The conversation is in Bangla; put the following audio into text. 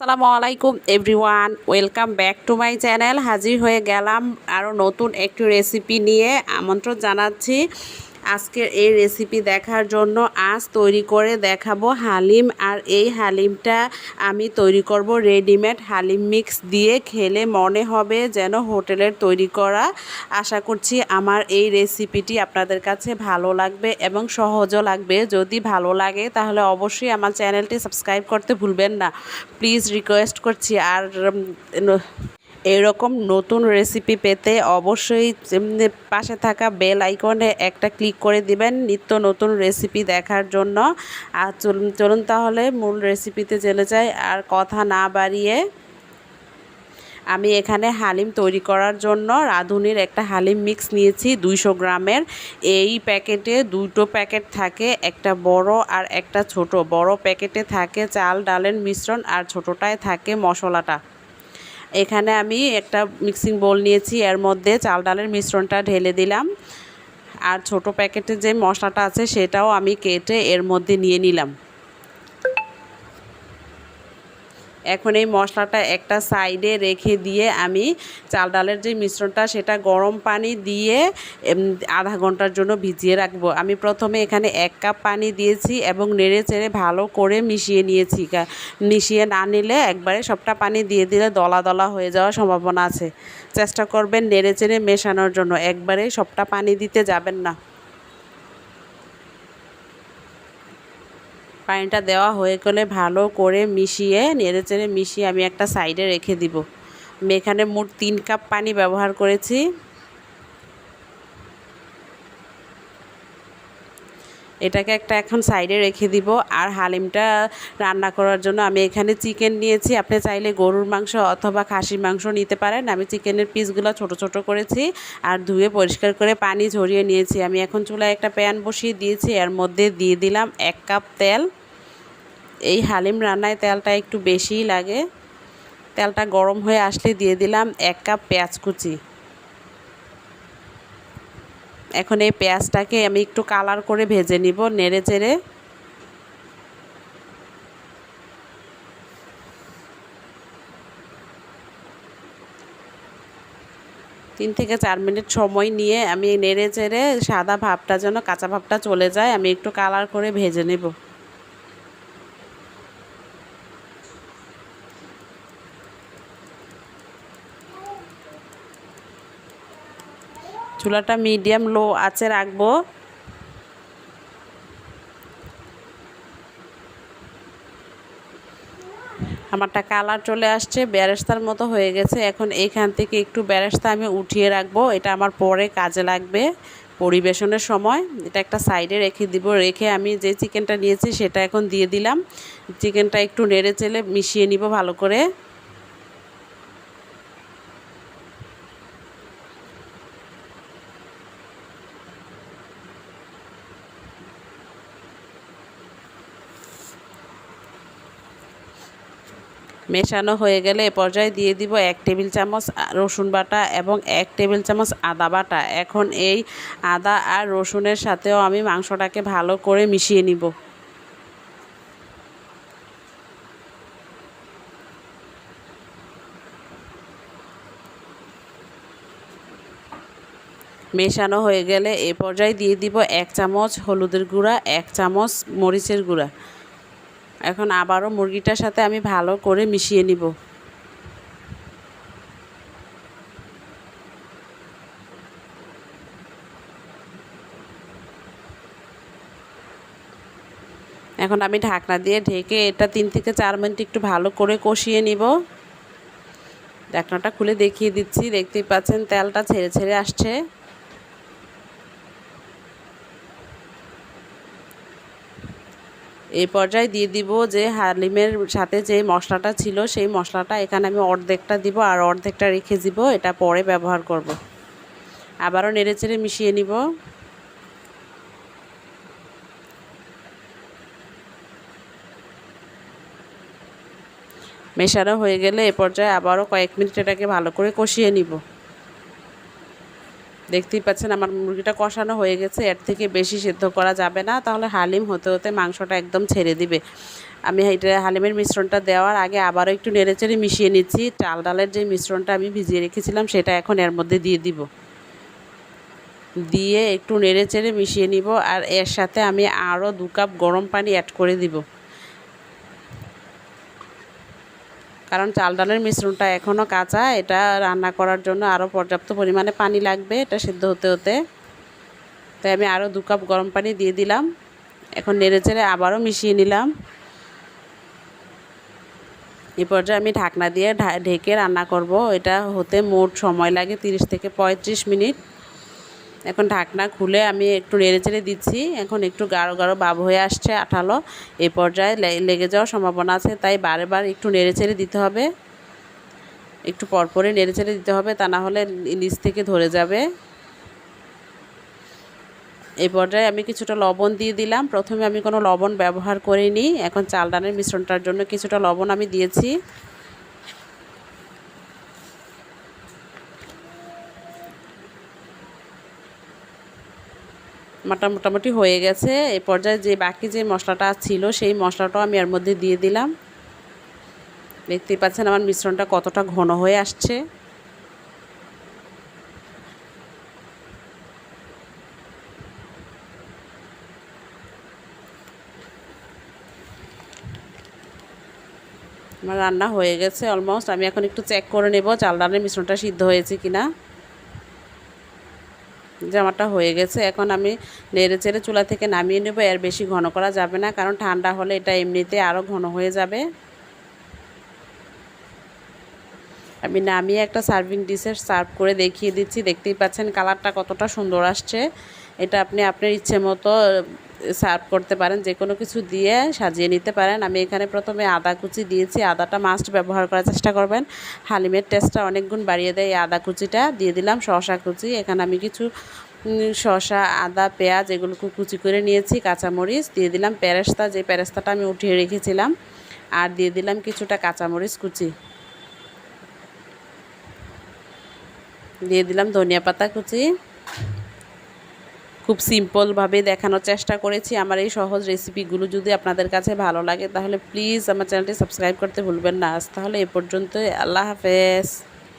আসসালামু আলাইকুম everyone welcome back to my channel হাজির হয়ে গেলাম আরও নতুন একটি রেসিপি নিয়ে। আমন্ত্রণ জানাচ্ছি। আজকের এই রেসিপি দেখার জন্য আজ তৈরি করে দেখাবো হালিম আর এই হালিমটা আমি তৈরি করব রেডিমেড হালিম মিক্স দিয়ে। খেলে মনে হবে যেন হোটেলের তৈরি করা। আশা করছি আমার এই রেসিপিটি আপনাদের কাছে ভালো লাগবে এবং সহজও লাগবে। যদি ভালো লাগে তাহলে অবশ্যই আমার চ্যানেলটি সাবস্ক্রাইব করতে ভুলবেন না। প্লিজ রিকোয়েস্ট করছি আর এরকম নতুন রেসিপি পেতে অবশ্যই পাশে থাকা বেল আইকনে একটা ক্লিক করে দিবেন নিত্য নতুন রেসিপি দেখার জন্য। আর চলুন তাহলে মূল রেসিপিতে চলে যাই। আর কথা না বাড়িয়ে আমি এখানে হালিম তৈরি করার জন্য রাঁধুনির একটা হালিম মিক্স নিয়েছি দুইশো গ্রামের। এই প্যাকেটে দুটো প্যাকেট থাকে, একটা বড় আর একটা ছোট। বড় প্যাকেটে থাকে চাল, ডালের মিশ্রণ আর ছোটোটায় থাকে মশলাটা। এখানে আমি একটা মিক্সিং বোল নিয়েছি, এর মধ্যে চাল ডালের মিশ্রণটা ঢেলে দিলাম। আর ছোট প্যাকেটে যে মশলাটা আছে সেটাও আমি কেটে এর মধ্যে নিয়ে নিলাম। এখন এই মশলাটা একটা সাইডে রেখে দিয়ে আমি চাল ডালের যে মিশ্রণটা, সেটা গরম পানি দিয়ে আধা ঘণ্টার জন্য ভিজিয়ে রাখব। আমি প্রথমে এখানে এক কাপ পানি দিয়েছি এবং নেড়ে চেড়ে ভালো করে মিশিয়ে নিয়েছি। মিশিয়ে না নিলে একবারে সবটা পানি দিয়ে দিলে দলা দলা হয়ে যাওয়ার সম্ভাবনা আছে। চেষ্টা করবেন নেড়ে চেড়ে মেশানোর জন্য। একবারে সবটা পানি দিতে যাবেন না। পানিটা দেওয়া হয়ে গেলে ভালো করে মিশিয়ে, নেড়ে চেড়ে মিশিয়ে আমি একটা সাইডে রেখে দিব। আমি এখানে মোট তিন কাপ পানি ব্যবহার করেছি। এটাকে একটা এখন সাইডে রেখে দিব। আর হালিমটা রান্না করার জন্য আমি এখানে চিকেন নিয়েছি। আপনি চাইলে গরুর মাংস অথবা খাসির মাংস নিতে পারেন। আমি চিকেনের পিসগুলো ছোট ছোট করেছি আর ধুয়ে পরিষ্কার করে পানি ঝরিয়ে নিয়েছি। আমি এখন চুলায় একটা প্যান বসিয়ে দিয়েছি। এর মধ্যে দিয়ে দিলাম এক কাপ তেল। এই হালিম রান্নায় তেলটা একটু বেশিই লাগে। তেলটা গরম হয়ে আসলে দিয়ে দিলাম এক কাপ পেঁয়াজ কুচি। এখন এই পেঁয়াজটাকে আমি একটু কালার করে ভেজে নিব নেড়ে চেড়ে। তিন থেকে চার মিনিট সময় নিয়ে আমি নেড়ে চেড়ে সাদা ভাবটা যেন কাঁচা ভাবটা চলে যায়, আমি একটু কালার করে ভেজে নেব। চুলাটা মিডিয়াম লো আঁচে রাখব। আমারটা কালার চলে আসছে, ব্যারেস্তার মতো হয়ে গেছে। এখন এইখান থেকে একটু ব্যারেস্তা আমি উঠিয়ে রাখব, এটা আমার পরে কাজে লাগবে পরিবেশনের সময়। এটা একটা সাইডে রেখে দিব, রেখে আমি যে চিকেনটা নিয়েছি সেটা এখন দিয়ে দিলাম। চিকেনটা একটু নেড়ে চেলে মিশিয়ে নিব ভালো করে। মেশানো হয়ে গেলে এ পর্যায়ে দিয়ে দিব এক টেবিল চামচ রসুন বাটা এবং এক টেবিল চামচ আদা বাটা। এখন এই আদা আর রসুনের সাথেও আমি মাংসটাকে ভালো করে মিশিয়ে নিব। মেশানো হয়ে গেলে এ পর্যায়ে দিয়ে দিব এক চামচ হলুদের গুঁড়া, এক চামচ মরিচের গুঁড়া। এখন আবারও মুরগিটার সাথে আমি ভালো করে মিশিয়ে নিব। এখন আমি ঢাকনা দিয়ে ঢেকে এটা তিন থেকে চার মিনিট একটু ভালো করে কষিয়ে নিব। ঢাকনাটা খুলে দেখিয়ে দিচ্ছি, দেখতেই পাচ্ছেন তেলটা ছেড়ে ছেড়ে আসছে। এই পর্যায়ে দিয়ে দিব যে হালিমের সাথে যে মশলাটা ছিল, সেই মশলাটা এখানে আমি অর্ধেকটা দিব আর অর্ধেকটা রেখে দিব, এটা পরে ব্যবহার করব। আবারও নেড়ে চেড়ে মিশিয়ে নিব। মেশানো হয়ে গেলে এ পর্যায়ে আবারও কয়েক মিনিট এটাকে ভালো করে কষিয়ে নিব। দেখতেই পাচ্ছেন আমার মুরগিটা কষানো হয়ে গেছে, এর থেকে বেশি সেদ্ধ করা যাবে না। তাহলে হালিম হতে হতে মাংসটা একদম ছেড়ে দিবে। আমি এটা হালিমের মিশ্রণটা দেওয়ার আগে আবারও একটু নেড়েচেড়ে মিশিয়ে নিচ্ছি। চাল ডালের যে মিশ্রণটা আমি ভিজিয়ে রেখেছিলাম, সেটা এখন এর মধ্যে দিয়ে দিব। দিয়ে একটু নেড়ে চেড়ে মিশিয়ে নিব, আর এর সাথে আমি আরও দু কাপ গরম পানি অ্যাড করে দিব। কারণ চাল ডালের মিশ্রণটা এখনও কাঁচা, এটা রান্না করার জন্য আরও পর্যাপ্ত পরিমাণে পানি লাগবে, এটা সিদ্ধ হতে হতে। তাই আমি আরও দু কাপ গরম পানি দিয়ে দিলাম। এখন নেড়ে চেড়ে আবারও মিশিয়ে নিলাম। এই পর্যায়ে আমি ঢাকনা দিয়ে ঢেকে রান্না করব। এটা হতে মোট সময় লাগে 30 থেকে পঁয়ত্রিশ মিনিট। এখন ঢাকনা খুলে আমি একটু নেড়ে চেড়ে দিচ্ছি। এখন একটু গাঢ় গাঢ় ভাব হয়ে আসছে আঠালো। এই পর্যায়ে লেগে যাওয়ার সম্ভাবনা আছে, তাই বারে বার একটু নেড়ে চেড়ে দিতে হবে। একটু পরপরই নেড়ে চেড়ে দিতে হবে, তা না হলে নিচ থেকে ধরে যাবে। এই পর্যায়ে আমি কিছুটা লবণ দিয়ে দিলাম। প্রথমে আমি কোনো লবণ ব্যবহার করিনি। এখন চাল ডালের মিশ্রণটার জন্য কিছুটা লবণ আমি দিয়েছি। মাটা মোটামুটি হয়ে গেছে। এই পর্যায়ে যে বাকি যে মশলাটা ছিল, সেই মশলাটাও আমি এর মধ্যে দিয়ে দিলাম। দেখতেই পাচ্ছেন আমার মিশ্রণটা কতটা ঘন হয়ে আসছে। আমার রান্না হয়ে গেছে অলমোস্ট। আমি এখন একটু চেক করে নেব চাল ডালের মিশ্রণটা সিদ্ধ হয়েছে কিনা। জামাটা হয়ে গেছে। এখন আমি নেড়ে চেড়ে চুলা থেকে নামিয়ে নেব, এর বেশি ঘন করা যাবে না, কারণ ঠান্ডা হলে এটা এমনিতে আরও ঘন হয়ে যাবে। আমি নামিয়ে একটা সার্ভিং ডিশের সার্ভ করে দেখিয়ে দিচ্ছি, দেখতেই পাচ্ছেন কালারটা কতটা সুন্দর আসছে। এটা আপনি আপনার ইচ্ছে মতো সার্ভ করতে পারেন যে কোনো কিছু দিয়ে সাজিয়ে নিতে পারেন। আমি এখানে প্রথমে আদা কুচি দিয়েছি, আদাটা মাস্ট ব্যবহার করার চেষ্টা করবেন। হালিমের টেস্টটা অনেক গুণ বাড়িয়ে দেয় এই আদা কুচিটা। দিয়ে দিলাম শশা কুচি। এখানে আমি কিছু শশা আদা, পেঁয়াজ এগুলোকে কুচি করে নিয়েছি, কাঁচামরিচ। দিয়ে দিলাম প্যারেস্তা যে প্যারেস্তাটা আমি উঠিয়ে রেখেছিলাম। আর দিয়ে দিলাম কিছুটা কাঁচামরিচ কুচি। দিয়ে দিলাম ধনিয়া পাতা কুচি। খুব সিম্পলভাবে দেখানোর চেষ্টা করেছি। আমার এই সহজ রেসিপিগুলো যদি আপনাদের কাছে ভালো লাগে, তাহলে প্লিজ আমার চ্যানেলটি সাবস্ক্রাইব করতে ভুলবেন না। আজ তাহলে এ পর্যন্ত আল্লাহ হাফেজ।